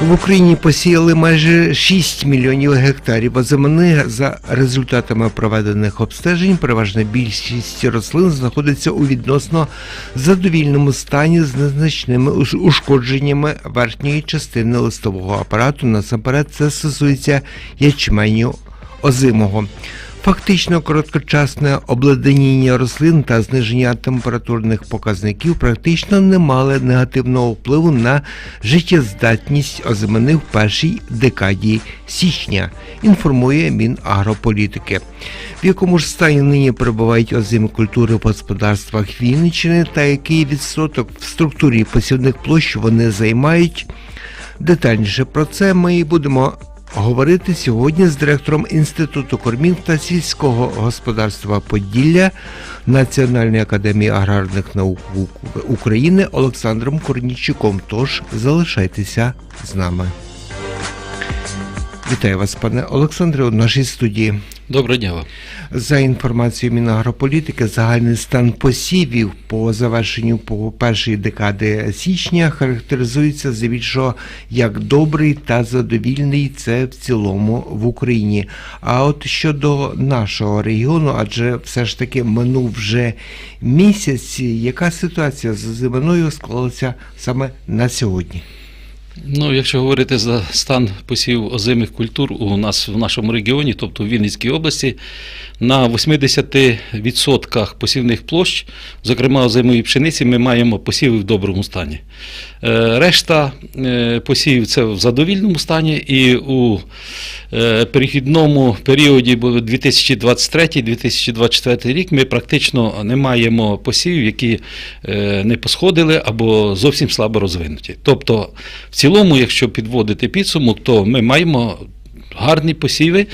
В Україні посіяли майже 6 мільйонів гектарів озимини. За результатами проведених обстежень, переважна більшість рослин знаходиться у відносно задовільному стані з незначними ушкодженнями верхньої частини листового апарату. Насамперед, це стосується ячменю озимого. Фактично короткочасне обладнання рослин та зниження температурних показників практично не мали негативного впливу на життєздатність озимини в першій декаді січня, інформує Мінагрополітики. В якому ж стані нині перебувають озимі культури в господарствах Вінниччини та який відсоток в структурі посівних площ вони займають. Детальніше про це ми і будемо говорити сьогодні з директором Інституту кормів та сільського господарства Поділля Національної академії аграрних наук України Олександром Корнічуком. Тож залишайтеся з нами. Вітаю вас, пане Олександре, у нашій студії. Доброго дня вам. За інформацією Мінагрополітики, загальний стан посівів по завершенню по першої декади січня характеризується здебільшого як добрий та задовільний. Це в цілому в Україні. А от щодо нашого регіону, адже все ж таки минув вже місяць. Яка ситуація з зиминою склалася саме на сьогодні? Ну, якщо говорити за стан посів озимих культур у нас в нашому регіоні, тобто в Вінницькій області, на 80% посівних площ, зокрема озимої пшениці, ми маємо посіви в доброму стані. Е, Решта е, посівів це в задовільному стані, і у е, перехідному періоді 2023-2024 рік ми практично не маємо посівів, які не посходили або зовсім слабо розвинуті. Тобто, в цілому, якщо підводити підсумок, то ми маємо. Гарні посіви.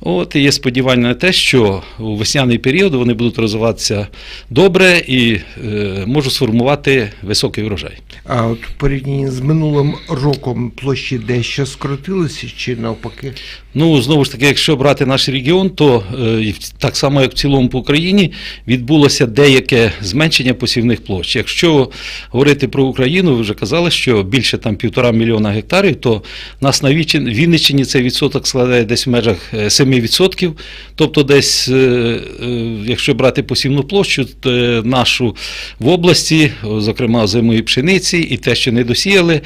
От, і є сподівання на те, що у весняний період вони будуть розвиватися добре і е, можуть сформувати високий врожай. А от порівнянні з минулим роком площі дещо скоротилися чи навпаки? Ну, знову ж таки, якщо брати наш регіон, то е, так само, як в цілому по Україні, відбулося деяке зменшення посівних площ. Якщо говорити про Україну, ви вже казали, що більше там півтора мільйона гектарів, то нас на Вінниччині цей відсоток складає десь в межах е, 7%. Тобто, десь, е, е, якщо брати посівну площу, то, е, нашу в області, зокрема зимої пшениці, і те, що не досіяли, е,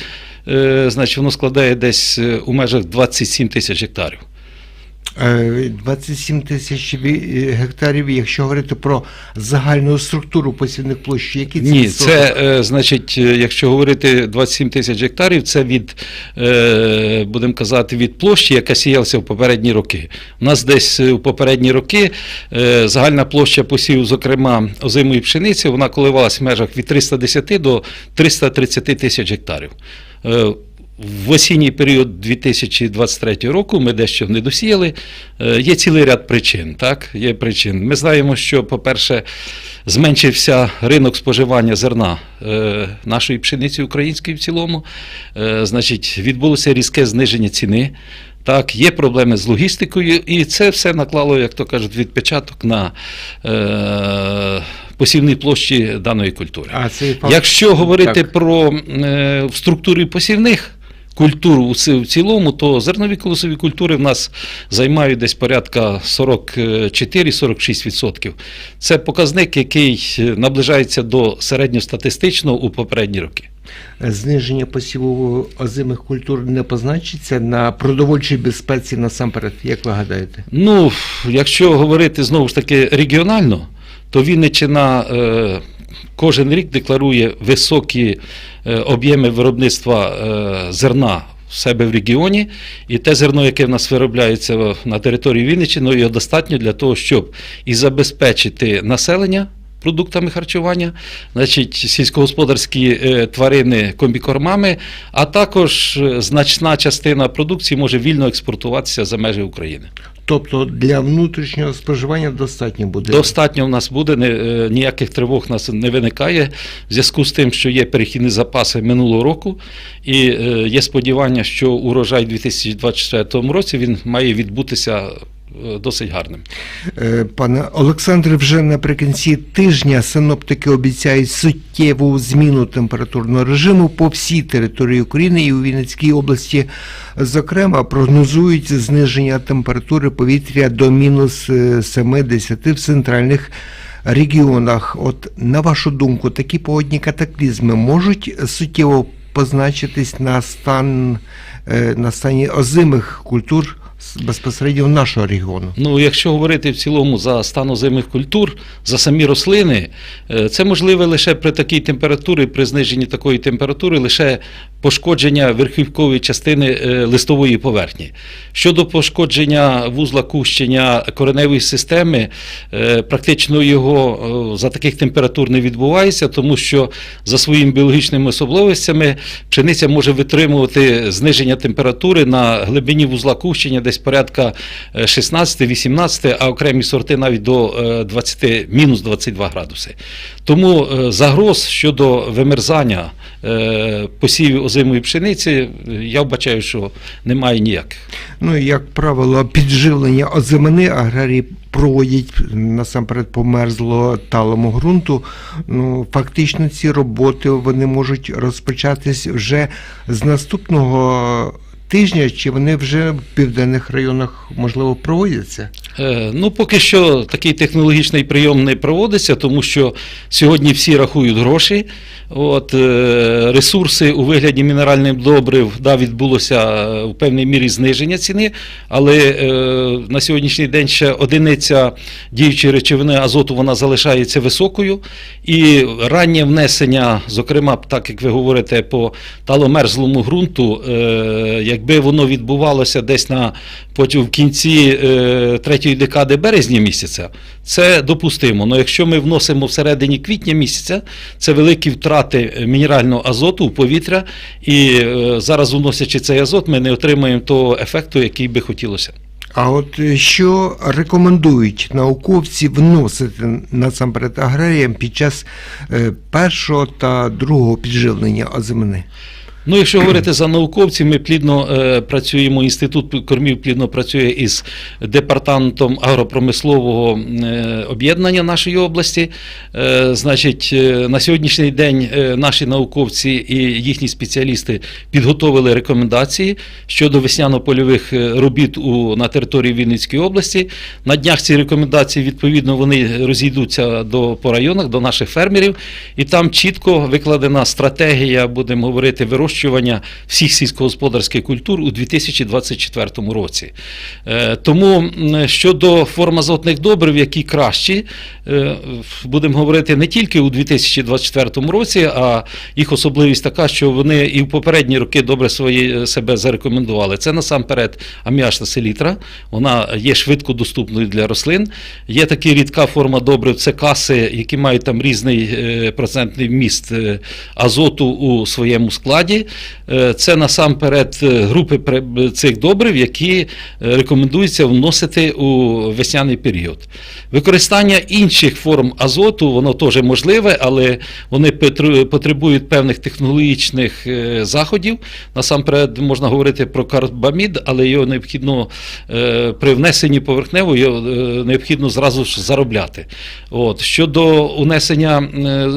значить воно складає десь е, у межах 27 тисяч гектарів. Е, 27 тисяч е, гектарів, якщо говорити про загальну структуру посівних площ, які ці Ні, це е, значить, е, якщо говорити 27 тисяч гектарів, це від, е, будемо казати, від площі, яка сіялася в попередні роки. У нас десь е, в попередні роки е, загальна площа посів, зокрема озимої пшениці, вона коливалась в межах від 310 до 330 тисяч гектарів. Е, В осінній період 2023 року ми дещо не досіяли. Е, Є цілий ряд причин. Так? Є причин. Ми знаємо, що, по-перше, зменшився ринок споживання зерна е, нашої пшениці української в цілому. Значить, відбулося різке зниження ціни. Так, є проблеми з логістикою, і це все наклало, як то кажуть, відпечаток на е, посівні площі даної культури. А це, Якщо говорити Так. про е, структури посівних культур у в цілому, то зернові колосові культури в нас займають десь порядка 44-46%. Це показник, який е, наближається до середньостатистичного у попередні роки. зниження посіву озимих культур не позначиться на продовольчій безпеці насамперед, як ви гадаєте? Ну, якщо говорити знову ж таки регіонально, то Вінниччина е, кожен рік декларує високі е, об'єми виробництва е, зерна в себе в регіоні, і те зерно, яке в нас виробляється на території Вінниччини, його достатньо для того, щоб і забезпечити населення. Продуктами харчування, значить, сільськогосподарські е, тварини комбікормами, а також значна частина продукції може вільно експортуватися за межі України. Тобто для внутрішнього споживання достатньо буде. Достатньо в нас буде, е, ніяких тривог у нас не виникає в зв'язку з тим, що є перехідні запаси минулого року, і е, є сподівання, що урожай у 2024 році він має відбутися досить гарним. Е, Пане Олександре, вже наприкінці тижня синоптики обіцяють суттєву зміну температурного режиму по всій території України і у Вінницькій області. Зокрема, прогнозують зниження температури повітря до мінус е, 7-10 в центральних регіонах. От на вашу думку, такі погодні катаклізми можуть суттєво позначитись на стан е, на стані озимих культур безпосередньо нашого регіону? Ну, якщо говорити в цілому за стан озимих культур, за самі рослини, е, це можливе лише при такій температурі, при зниженні такої температури, лише пошкодження верхівкової частини е, листової поверхні. Щодо пошкодження вузла кущення кореневої системи, е, практично його е, за таких температур не відбувається, тому що за своїми біологічними особливостями пшениця може витримувати зниження температури на глибині вузла кущення десь порядка е, 16-18, а окремі сорти навіть до е, 20, мінус 22 градуси. Тому загроз щодо вимерзання посівів озимої пшениці, я вбачаю, що немає ніяких. Ну, як правило, підживлення озимини аграрії проводять насамперед померзло талому ґрунту. Ну, фактично ці роботи вони можуть розпочатись вже з наступного тижня, чи вони вже в південних районах можливо проводяться? Е, Ну, поки що такий технологічний прийом не проводиться, тому що сьогодні всі рахують гроші. От, е, ресурси у вигляді мінеральних добрив да, відбулося е, в певній мірі зниження ціни, але е, на сьогоднішній день ще одиниця діючої речовини азоту вона залишається високою. І раннє внесення, зокрема, так як ви говорите, по таломерзлому ґрунту, е, якби воно відбувалося десь на потім в кінці е, третьої декади березня місяця, це допустимо. Але якщо ми вносимо всередині квітня місяця, це великі втрати е, мінерального азоту в повітря, і е, зараз вносячи цей азот, ми не отримаємо того ефекту, який би хотілося. А от е, що рекомендують науковці вносити насамперед аграріям під час першого та другого підживлення озимини? Ну, якщо говорити за науковців, ми плідно е, працюємо. Інститут кормів плідно працює із департаментом агропромислового е, об'єднання нашої області. Е, значить, е, на сьогоднішній день е, наші науковці і їхні спеціалісти підготовили рекомендації щодо весняно-польових е, робіт у, на території Вінницької області. На днях ці рекомендації відповідно вони розійдуться до по районах, до наших фермерів, і там чітко викладена стратегія, будемо говорити, вирощування всіх сільськогосподарських культур у 2024 році. Е, Тому щодо форм азотних добрив, які кращі, е, будемо говорити не тільки у 2024 році, а їх особливість така, що вони і в попередні роки добре свої е, себе зарекомендували. Це насамперед аміачна селітра, вона є швидко доступною для рослин. Є така рідка форма добрив, це каси, які мають там різний процентний вміст азоту у своєму складі. Е, Це насамперед е, групи цих добрив, які е, рекомендується вносити у весняний період. Використання інших форм азоту, воно теж можливе, але вони потребують певних технологічних е, заходів. Насамперед можна говорити про карбамід, але його необхідно е, при внесенні поверхнево його е, необхідно зразу ж заробляти. От. Щодо унесення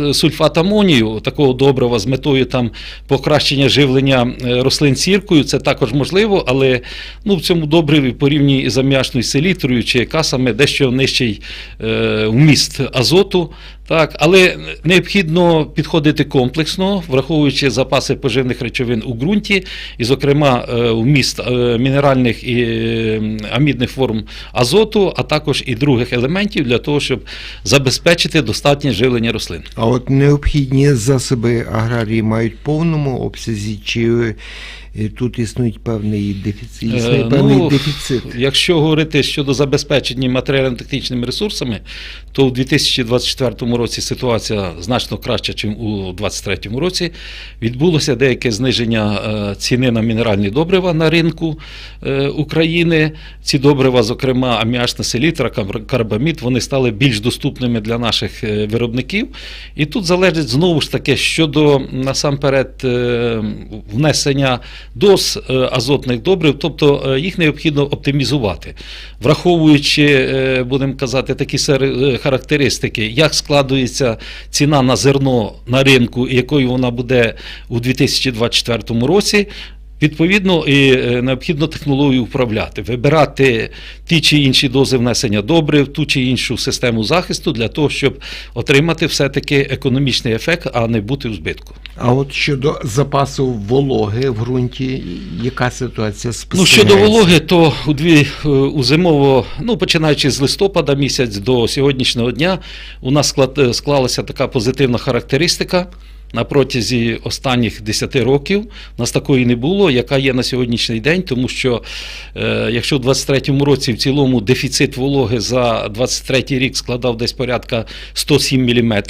е, сульфат амонію, такого добрива з метою там покращення живлення е, рослин сіркою, це також можливо, але ну, в цьому добриві порівняно з аміачною селітрою чи касами дещо нижчий е, вміст азоту. Так, але необхідно підходити комплексно, враховуючи запаси поживних речовин у ґрунті, і, зокрема, е, вміст е, мінеральних і е, амідних форм азоту, а також і других елементів для того, щоб забезпечити достатнє живлення рослин. А от необхідні засоби аграрії мають повному обсязі, чи тут існує певний дефіцит. Е, Існує певний ну, дефіцит. Якщо говорити щодо забезпечення матеріально-технічними ресурсами, то у 2024 році ситуація значно краща, ніж у 2023 році. Відбулося деяке зниження е, ціни на мінеральні добрива на ринку е, України. Ці добрива, зокрема, аміачна селітра, кар- карбамід, вони стали більш доступними для наших е, виробників. І тут залежить знову ж таки щодо насамперед е, внесення доз е, азотних добрив, тобто е, їх необхідно оптимізувати, враховуючи, е, будемо казати, такі характеристики, як складується ціна на зерно на ринку, якою вона буде у 2024 році. Відповідно, і е, необхідно технологію управляти, вибирати ті чи інші дози внесення добрив, ту чи іншу систему захисту для того, щоб отримати все-таки економічний ефект, а не бути в збитку. А от щодо запасу вологи в ґрунті, яка ситуація Ну, щодо вологи, то у дві е, у зимово, ну починаючи з листопада місяць до сьогоднішнього дня, у нас склад, е, склалася така позитивна характеристика. На протязі останніх 10 років у нас такої не було, яка є на сьогоднішній день, тому що е, якщо в 23-му році в цілому дефіцит вологи за 23-й рік складав десь порядка 107 мм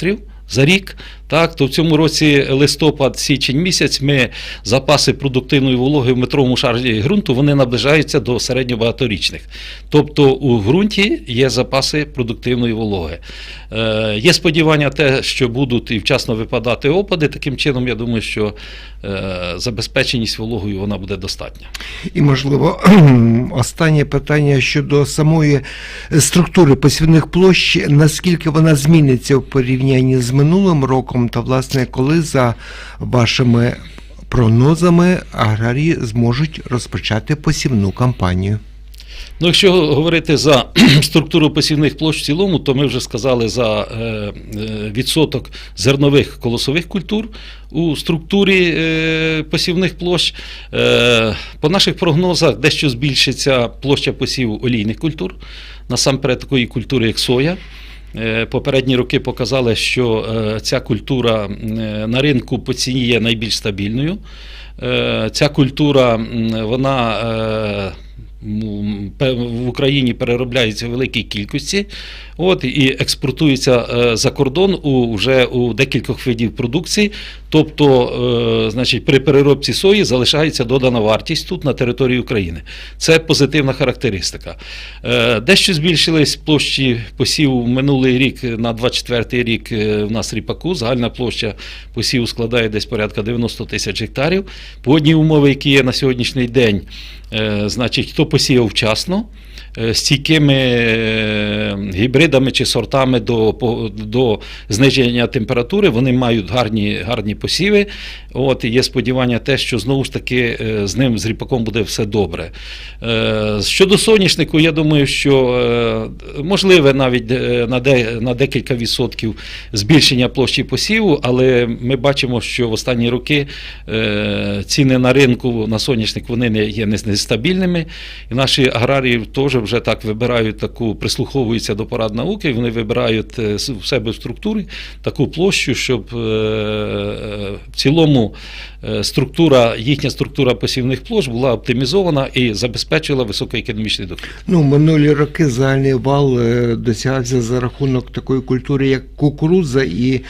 за рік, так, то в цьому році листопад, січень місяць ми запаси продуктивної вологи в метровому шарі ґрунту вони наближаються до середньобагаторічних. Тобто у ґрунті є запаси продуктивної вологи. Е, є сподівання те, що будуть і вчасно випадати опади. Таким чином, я думаю, що е, забезпеченість вологою вона буде достатня. І, можливо, останнє питання щодо самої структури посівних площ, наскільки вона зміниться в порівнянні з минулим роком, та, власне, коли за вашими прогнозами аграрії зможуть розпочати посівну кампанію? Ну, якщо говорити за структуру посівних площ в цілому, то ми вже сказали за е, е, відсоток зернових колосових культур у структурі е, посівних площ. По наших прогнозах дещо збільшиться площа посіву олійних культур, насамперед такої культури, як соя. Е, Попередні роки показали, що е, ця культура е, на ринку по ціні є найбільш стабільною. Ця культура вона в Україні переробляється в великій кількості, от і експортується е, за кордон у вже у декількох видів продукції. Тобто, е, значить, при переробці сої залишається додана вартість тут на території України. Це позитивна характеристика. Е, Дещо збільшились площі посіву минулий рік на 24 рік в нас ріпаку. Загальна площа посіву складає десь порядка 90 тисяч гектарів. Погодні умови, які є на сьогоднішній день, значить, хто посіяв вчасно. Е, Стійкими е, гібридами чи сортами до, до зниження температури, вони мають гарні, гарні посіви. От, є сподівання те, що знову ж таки е, з ним, з ріпаком буде все добре. Щодо соняшнику, я думаю, що можливе навіть на, де, на декілька відсотків збільшення площі посіву, але ми бачимо, що в останні роки ціни на ринку на соняшник вони є нестабільними. І наші аграрії теж вже так вибирають таку, прислуховуються до порад науки, вони вибирають е, в себе в структурі таку площу, щоб е, е, в цілому структура, їхня структура посівних площ була оптимізована і забезпечила високоекономічний дохід. Ну, минулі роки загальний вал досягався за рахунок такої культури, як кукурудза, і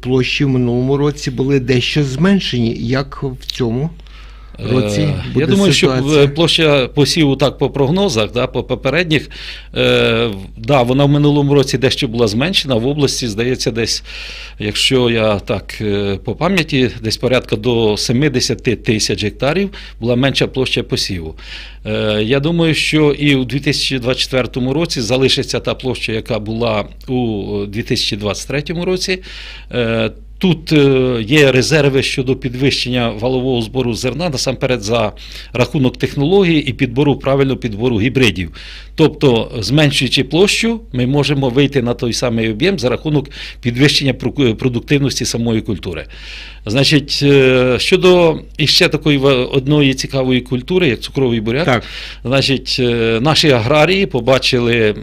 площі в минулому році були дещо зменшені. Як в цьому році Е, буде Я думаю, що ситуація? е, площа посіву так по прогнозах, да, по попередніх, е, да, вона в минулому році дещо була зменшена. В області, здається, десь, якщо я так е, по пам'яті, десь порядка до 70 тисяч гектарів була менша площа посіву. Е, Я думаю, що і у 2024 році залишиться та площа, яка була у 2023 році. Е, Тут е, є резерви щодо підвищення валового збору зерна, насамперед за рахунок технології і підбору правильного підбору гібридів. Тобто, зменшуючи площу, ми можемо вийти на той самий об'єм за рахунок підвищення продуктивності самої культури. Значить, е, щодо іще такої одної цікавої культури, як цукровий буряк, Так. Значить, е, наші аграрії побачили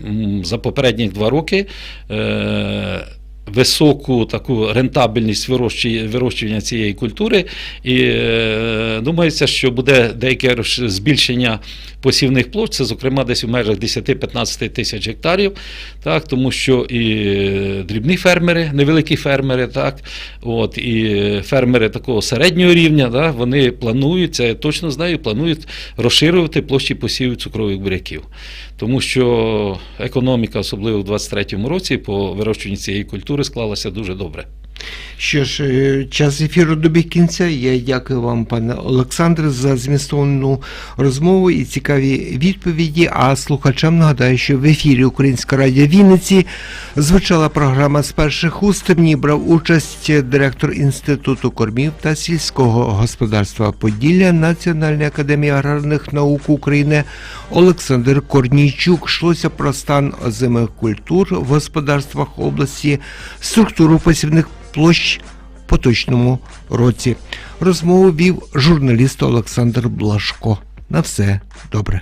за попередні два роки е, високу таку рентабельність вирощування, цієї культури, і е, думається, що буде деяке збільшення посівних площ, це зокрема десь у межах 10-15 тисяч гектарів, так, тому що і дрібні фермери, невеликі фермери, так, от, і фермери такого середнього рівня, да, вони планують, це я точно знаю, планують розширювати площі посівів цукрових буряків. Тому що економіка, особливо в 2023 році, по вирощуванню цієї культури склалася дуже добре. Що ж, е, час ефіру добіг кінця. Я дякую вам, пане Олександре, за змістовну розмову і цікаві відповіді. А слухачам нагадаю, що в ефірі Українська радіо Вінниці звучала програма з перших уст. В ній брав участь директор Інституту кормів та сільського господарства Поділля Національної академії аграрних наук України Олександр Корнійчук. Йшлося про стан озимих культур в господарствах області, структуру посівних площ в поточному році. Розмову вів журналіст Олександр Блашко. На все добре.